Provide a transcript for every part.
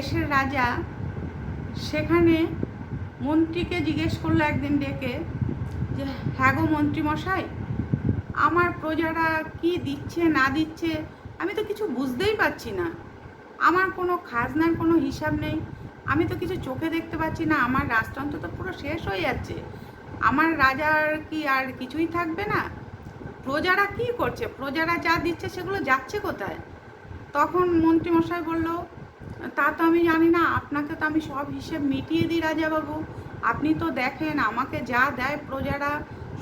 দেশের রাজা সেখানে মন্ত্রীকে জিজ্ঞেস করল একদিন ডেকে যে হ্যাঁ গো মন্ত্রীমশাই আমার প্রজারা কি দিচ্ছে, না দিচ্ছে? আমি তো কিছু বুঝতেই পারছি না। আমার কোনো খাজনার কোনো হিসাব নেই। আমি তো কিছু চোখে দেখতে পাচ্ছি না। আমার রাজতন্ত্র তো পুরো শেষ হয়ে যাচ্ছে। আমার রাজার কি আর কিছুই থাকবে না? প্রজারা কি করছে? প্রজারা যা দিচ্ছে সেগুলো যাচ্ছে কোথায়? তখন মন্ত্রীমশাই বলল তা তো আমি জানি না, আপনাকে তো আমি সব হিসেব মিটিয়ে দিই রাজাবাবু। আপনি তো দেখেন, আমাকে যা দেয় প্রজারা,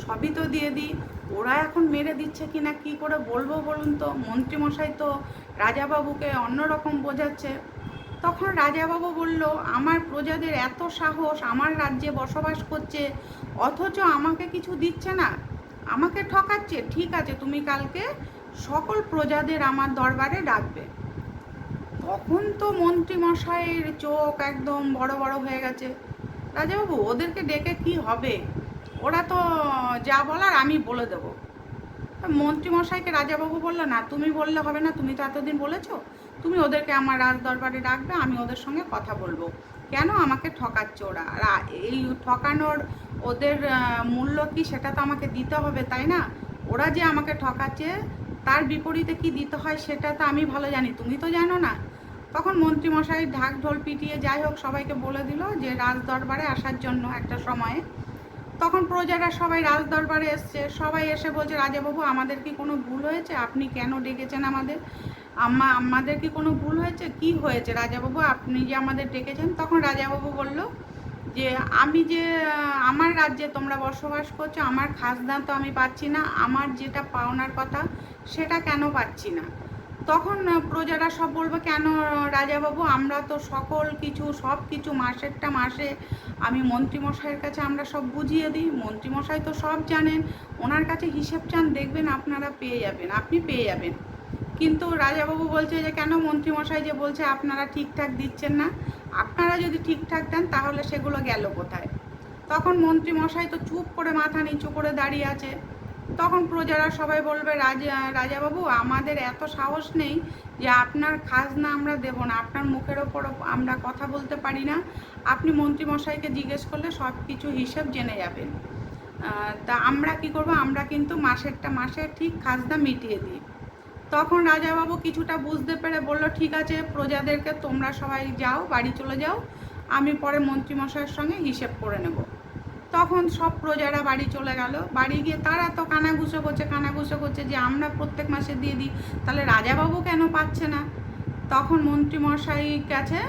সবই তো দিয়ে দিই। ওরা এখন মেরে দিচ্ছে কি না কী করে বলব বলুন তো? মন্ত্রীমশাই তো রাজাবাবুকে অন্যরকম বোঝাচ্ছে। তখন রাজাবাবু বলল, আমার প্রজাদের এত সাহস, আমার রাজ্যে বসবাস করছে, অথচ আমাকে কিছু দিচ্ছে না। আমাকে ঠকাচ্ছে, ঠিক আছে, তুমি কালকে সকল প্রজাদের আমার দরবারে ডাকবে। তখন তো মন্ত্রী মশাইয়ের চোখ একদম বড় বড় হয়ে গেছে। রাজাবাবু, ওদেরকে ডেকে কি হবে? ওরা তো যা বলার আমি বলে দেবো। মন্ত্রী মশাইকে রাজাবাবু বলল, না, তুমি বললে হবে না, তুমি তো এতদিন বলেছ। তুমি ওদেরকে আমার রাজ দরবারে ডাকবে, আমি ওদের সঙ্গে কথা বলব। কেন আমাকে ঠকাচ্ছে ওরা? আর এই ঠকানোর ওদের মূল্য কি সেটা তো আমাকে দিতে হবে, তাই না? ওরা যে আমাকে ঠকাচ্ছে, তার বিপরীতে কি দিতে হয় সেটা তো আমি ভালো জানি। তুমি তো জানো না। তখন মন্ত্রীমশাই ঢাক ঢোল পিটিয়ে যাই হোক সবাইকে বলে দিল যে রাজ দরবারে আসার জন্য একটা সময়ে। তখন প্রজারা সবাই রাজ দরবারে এসছে। সবাই এসে বলছে, রাজাবাবু, আমাদের কি কোনো ভুল হয়েছে? আপনি কেন ডেকেছেন আমাদের? আমা আমাদের কি কোনো ভুল হয়েছে? কি হয়েছে? রাজাবাবু, আপনি যে আমাদের ডেকেছেন? তখন রাজাবাবু বলল যে, আমি যে, আমার রাজ্যে তোমরা বসবাস করছ, আমার খাজনা তো আমি পাচ্ছি না। আমার যেটা পাওনার কথা, সেটা কেন পাচ্ছি না? তখন প্রজারা সব বলবে, কেন রাজাবাবু? আমরা তো সকল কিছু, সব কিছু মাসেরটা মাসে আমি মন্ত্রীমশাইয়ের কাছে আমরা সব বুঝিয়ে দিই। মন্ত্রীমশাই তো সব জানেন। ওনার কাছে হিসেব চান, দেখবেন আপনারা পেয়ে যাবেন, আপনি পেয়ে যাবেন। কিন্তু রাজাবাবু বলছে যে, কেন মন্ত্রীমশাই যে বলছে, আপনারা ঠিকঠাক দিচ্ছেন না? আপনারা যদি ঠিকঠাক দেন, তাহলে সেগুলো গেল কোথায়? তখন মন্ত্রীমশাই তো চুপ করে মাথা নিচু করে দাঁড়িয়ে আছে। তখন প্রজারা সবাই বলবে, রাজা, রাজাবাবু, আমাদের এত সাহস নেই যে আপনার খাজনা আমরা দেব না। আপনার মুখের ওপর আমরা কথা বলতে পারি না। আপনি মন্ত্রীমশাইকে জিজ্ঞেস করলে সব কিছু হিসেব জেনে যাবেন। তা আমরা কি করব? আমরা কিন্তু মাসেরটা মাসে ঠিক খাজনা মিটিয়ে দিই। তখন রাজাবাবু কিছুটা বুঝতে পেরে বলল, ঠিক আছে, প্রজাদেরকে তোমরা সবাই যাও, বাড়ি চলে যাও। আমি পরে মন্ত্রীমশাইয়ের সঙ্গে হিসেব করে নেব। তখন সব প্রজারা বাড়ি চলে গেল। বাড়ি গিয়ে তারা তো কানাঘুষো করছে কানাঘুষো করছে যে আমরা প্রত্যেক মাসে দিয়ে দিই, তাহলে রাজাবাবু কেন পাচ্ছে না? তখন মন্ত্রীমশাই কাছে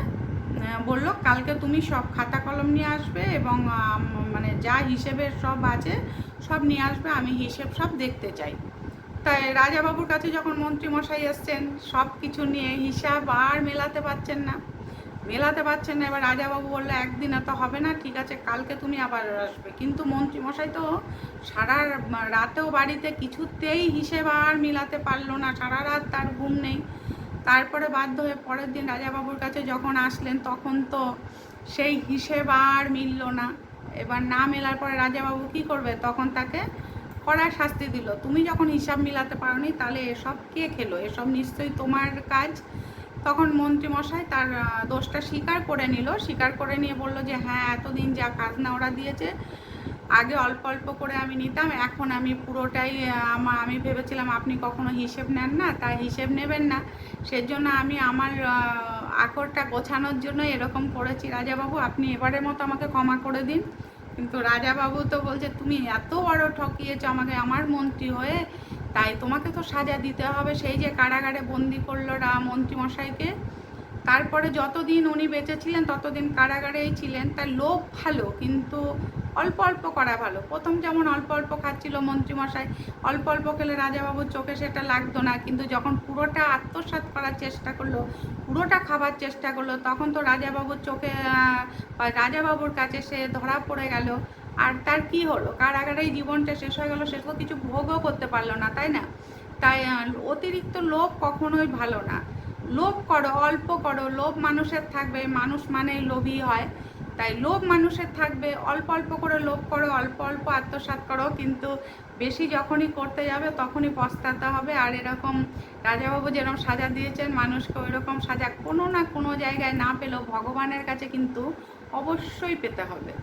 বলল, কালকে তুমি সব খাতা কলম নিয়ে আসবে এবং মানে যা হিসেবের সব আছে, সব নিয়ে আসবে, আমি হিসেব সব দেখতে চাই। তাই রাজাবাবুর কাছে যখন মন্ত্রীমশাই এসছেন, সব কিছু নিয়ে হিসাব আর মেলাতে পারছেন না। মেলাতে পারছেন না। এবার রাজাবাবু বলল, একদিন তো হবে না, ঠিক আছে, কালকে তুমি আবার আসবে। কিন্তু মন্ত্রীমশাই তো সারা রাতেও বাড়িতে কিছুতেই হিসেব আর মিলাতে পারল না। সারা রাত তার ঘুম নেই। তারপরে বাধ্য হয়ে পরের দিন রাজাবাবুর কাছে যখন আসলেন, তখন তো সেই হিসেব আর মিলল না। এবার না মেলার পরে রাজাবাবু কি করবে? তখন তাকে কড়া শাস্তি দিল। তুমি যখন হিসাব মিলাতে পারোনি, তাহলে এসব কে খেলো? এসব নিশ্চয়ই তোমার কাজ। তখন মন্ত্রীমশাই তার দোষটা স্বীকার করে নিল। স্বীকার করে নিয়ে বলল যে হ্যাঁ এতদিন যা খাজনা ওরা দিয়েছে আগে অল্প অল্প করে আমি নিতাম এখন আমি পুরোটাই আহ, আমা ভেবেছিলাম আপনি কখনো হিসেব নেন না তাই হিসেব নেবেন না। সেজন্য আমি আমার আকরটা গোছানোর জন্য এরকম করেছি। রাজাবাবু আপনি এবারের মতো আমাকে ক্ষমা করে দিন। কিন্তু রাজাবাবু তো বলছে, তুমি এত বড় ঠকিয়েছো আমাকে আমার মন্ত্রী হয়ে, তাই তোমাকে তো সাজা দিতে হবে। সেই যে কারাগারে বন্দি করল রা মন্ত্রীমশাইকে তারপরে যতদিন উনি বেঁচে ছিলেন, ততদিন কারাগারেই ছিলেন। তার লোভ ভালো, কিন্তু অল্প অল্প করা ভালো। প্রথম যেমন অল্প অল্প খাচ্ছিল মন্ত্রীমশাই, অল্প অল্প খেলে রাজাবাবুর চোখে সেটা লাগতো না, কিন্তু যখন পুরোটা আত্মসাৎ করার চেষ্টা করল, পুরোটা খাবার চেষ্টা করল, তখন তো রাজাবাবুর চোখে রাজাবাবুর কাছে সে ধরা পড়ে গেল। আর তার কি হলো? কারাগারেই জীবনটা শেষ হয়ে গেলো তো কিছু ভোগও করতে পারল না, তাই না? তাই অতিরিক্ত লোভ কখনোই ভালো না। লোভ করো, অল্প করো, লোভ মানুষের থাকবে, মানুষ মানে লোভী হয়। তাই লোভ মানুষের থাকবে, অল্প অল্প করে লোভ করো, অল্প অল্প আত্মসাৎ করো, কিন্তু বেশি যখনই করতে যাবে তখনই পস্তাতে হবে। আর এরকম রাজাবাবু যেরকম সাজা দিয়েছেন, মানুষকে ওই রকম সাজা কোনো না কোনো জায়গায় না পেলেও ভগবানের কাছে কিন্তু অবশ্যই পেতে হবে।